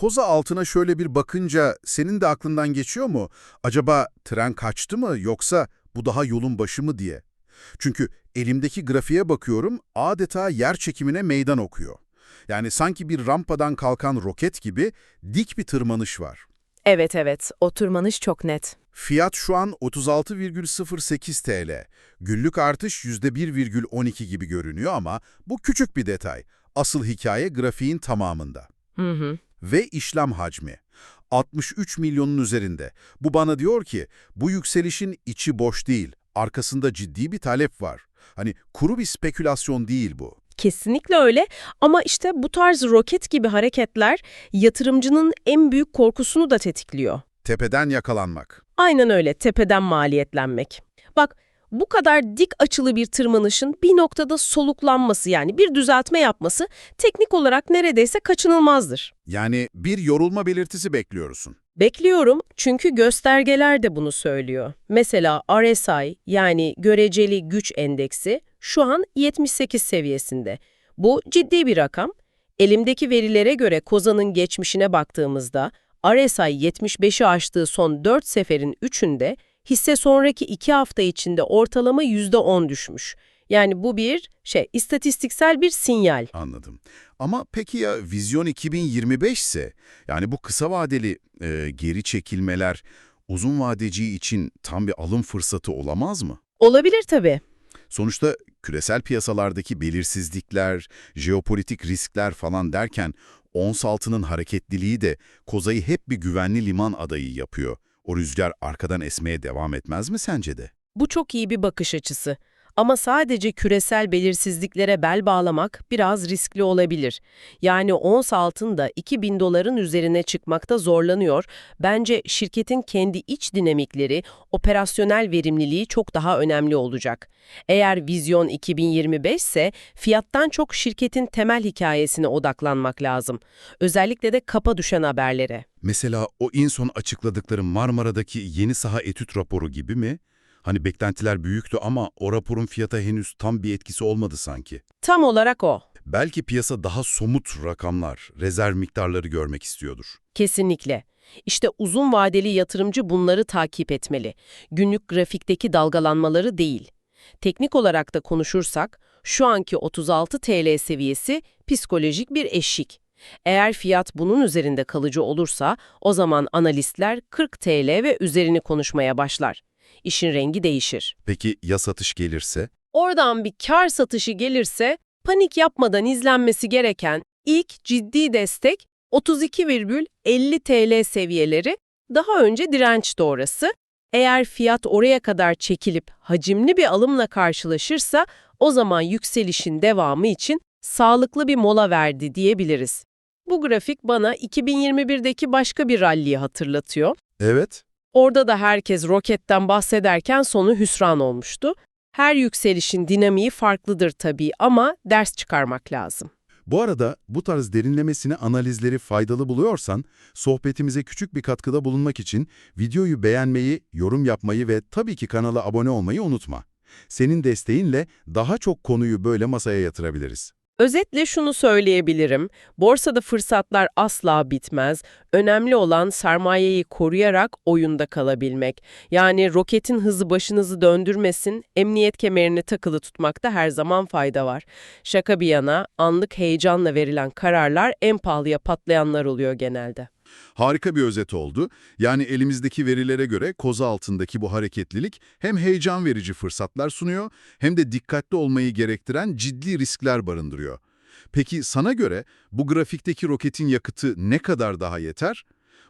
koza altına şöyle bir bakınca senin de aklından geçiyor mu? Acaba tren kaçtı mı yoksa bu daha yolun başı mı diye? Çünkü elimdeki grafiğe bakıyorum adeta yer çekimine meydan okuyor. Yani sanki bir rampadan kalkan roket gibi dik bir tırmanış var. Evet evet, o tırmanış çok net. Fiyat şu an 36,08 TL. Günlük artış %1,12 gibi görünüyor ama bu küçük bir detay. Asıl hikaye grafiğin tamamında. Hı hı. Ve işlem hacmi. 63 milyonun üzerinde. Bu bana diyor ki bu yükselişin içi boş değil, arkasında ciddi bir talep var. Hani kuru bir spekülasyon değil bu. Kesinlikle öyle ama işte bu tarz roket gibi hareketler yatırımcının en büyük korkusunu da tetikliyor. Tepeden yakalanmak. Aynen öyle, tepeden maliyetlenmek. Bak, bu kadar dik açılı bir tırmanışın bir noktada soluklanması yani bir düzeltme yapması teknik olarak neredeyse kaçınılmazdır. Yani bir yorulma belirtisi bekliyorsun. Bekliyorum çünkü göstergeler de bunu söylüyor. Mesela RSI yani göreceli güç endeksi şu an 78 seviyesinde. Bu ciddi bir rakam. Elimdeki verilere göre Kozan'ın geçmişine baktığımızda RSI 75'i aştığı son 4 seferin 3'ünde hisse sonraki 2 hafta içinde ortalama %10 düşmüş. Yani bu bir şey istatistiksel bir sinyal. Anladım. Ama peki ya vizyon 2025 ise yani bu kısa vadeli e, geri çekilmeler uzun vadeci için tam bir alım fırsatı olamaz mı? Olabilir tabii. Sonuçta küresel piyasalardaki belirsizlikler, jeopolitik riskler falan derken ons altının hareketliliği de kozayı hep bir güvenli liman adayı yapıyor. O rüzgar arkadan esmeye devam etmez mi sence de? Bu çok iyi bir bakış açısı. Ama sadece küresel belirsizliklere bel bağlamak biraz riskli olabilir. Yani ons altın da 2000 doların üzerine çıkmakta zorlanıyor. Bence şirketin kendi iç dinamikleri, operasyonel verimliliği çok daha önemli olacak. Eğer vizyon 2025 ise fiyattan çok şirketin temel hikayesine odaklanmak lazım. Özellikle de kapa düşen haberlere. Mesela o en son açıkladıkları Marmara'daki yeni saha etüt raporu gibi mi? Hani beklentiler büyüktü ama o raporun fiyata henüz tam bir etkisi olmadı sanki. Tam olarak o. Belki piyasa daha somut rakamlar, rezerv miktarları görmek istiyordur. Kesinlikle. İşte uzun vadeli yatırımcı bunları takip etmeli. Günlük grafikteki dalgalanmaları değil. Teknik olarak da konuşursak, şu anki 36 TL seviyesi psikolojik bir eşik. Eğer fiyat bunun üzerinde kalıcı olursa, o zaman analistler 40 TL ve üzerini konuşmaya başlar. İşin rengi değişir. Peki ya satış gelirse? Oradan bir kar satışı gelirse, panik yapmadan izlenmesi gereken ilk ciddi destek 32,50 TL seviyeleri, daha önce direnç doğrası. Eğer fiyat oraya kadar çekilip hacimli bir alımla karşılaşırsa, o zaman yükselişin devamı için sağlıklı bir mola verdi diyebiliriz. Bu grafik bana 2021'deki başka bir ralliyi hatırlatıyor. Evet. Orada da herkes roketten bahsederken sonu hüsran olmuştu. Her yükselişin dinamiği farklıdır tabii ama ders çıkarmak lazım. Bu arada bu tarz derinlemesine analizleri faydalı buluyorsan, sohbetimize küçük bir katkıda bulunmak için videoyu beğenmeyi, yorum yapmayı ve tabii ki kanala abone olmayı unutma. Senin desteğinle daha çok konuyu böyle masaya yatırabiliriz. Özetle şunu söyleyebilirim. Borsada fırsatlar asla bitmez. Önemli olan sermayeyi koruyarak oyunda kalabilmek. Yani roketin hızı başınızı döndürmesin, emniyet kemerini takılı tutmakta her zaman fayda var. Şaka bir yana, anlık heyecanla verilen kararlar en pahalıya patlayanlar oluyor genelde. Harika bir özet oldu. Yani elimizdeki verilere göre koza altındaki bu hareketlilik hem heyecan verici fırsatlar sunuyor hem de dikkatli olmayı gerektiren ciddi riskler barındırıyor. Peki sana göre bu grafikteki roketin yakıtı ne kadar daha yeter?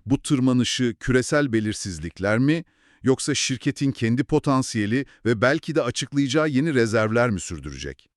Bu tırmanışı küresel belirsizlikler mi yoksa şirketin kendi potansiyeli ve belki de açıklayacağı yeni rezervler mi sürdürecek?